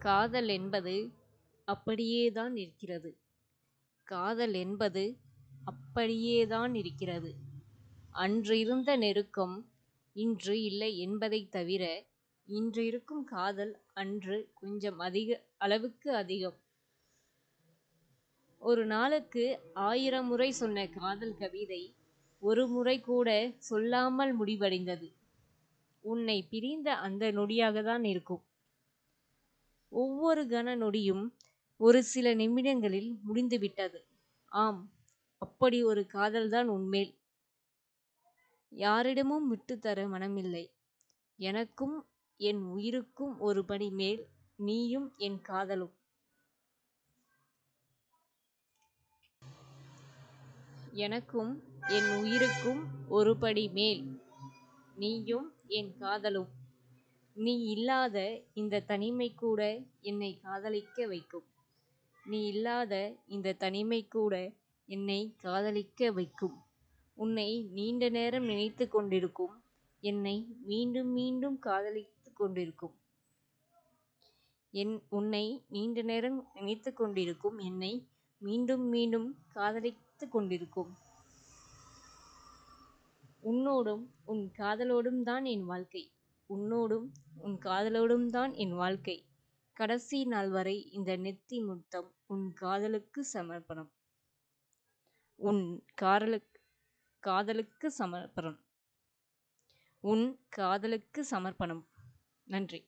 காதல் என்பது அப்படியேதான் இருக்கிறது காதல் என்பது அப்படியேதான் இருக்கிறது அன்றிருந்த நெருக்கம் இன்று இல்லை என்பதைத் தவிர இன்று இருக்கும் காதல் அன்று கொஞ்சம் அதிக அளவுக்கு அதிகம். ஒரு நாளுக்கு ஆயிரம் முறை சொன்ன காதல் கவிதை ஒரு முறை கூட சொல்லாமல் முடிவடைந்தது. உன்னை பிரிந்த அந்த நொடியாக தான் இருக்கும். ஒவ்வொரு கன நொடியும் ஒரு சில நிமிடங்களில் முடிந்துவிட்டது. ஆம் அப்படி ஒரு காதல்தான் உன்மேல். யாரிடமும் விட்டுத்தர மனமில்லை. எனக்கும் என் உயிருக்கும் ஒரு படி மேல் நீயும் என் காதலும். எனக்கும் என் உயிருக்கும் ஒரு படி மேல் நீயும் என் காதலும். நீ இல்லாத இந்த தனிமை கூட என்னை காதலிக்க வைக்கும். நீ இல்லாத இந்த தனிமை கூட என்னை காதலிக்க வைக்கும். உன்னை நீண்ட நேரம் நினைத்து கொண்டிருக்கும் என்னை மீண்டும் மீண்டும் காதலித்து கொண்டிருக்கும். உன்னை நீண்ட நேரம் நினைத்து கொண்டிருக்கும் என்னை மீண்டும் மீண்டும் காதலித்துக் கொண்டிருக்கும். உன்னோடும் உன் காதலோடும் தான் என் வாழ்க்கை. உன்னோடும் உன் காதலோடும் தான் என் வாழ்க்கை. கடைசி நாள் வரை இந்த நெத்தி முத்தம் உன் காதலுக்கு சமர்ப்பணம். உன் காதலுக்கு சமர்ப்பணம். உன் காதலுக்கு சமர்ப்பணம். நன்றி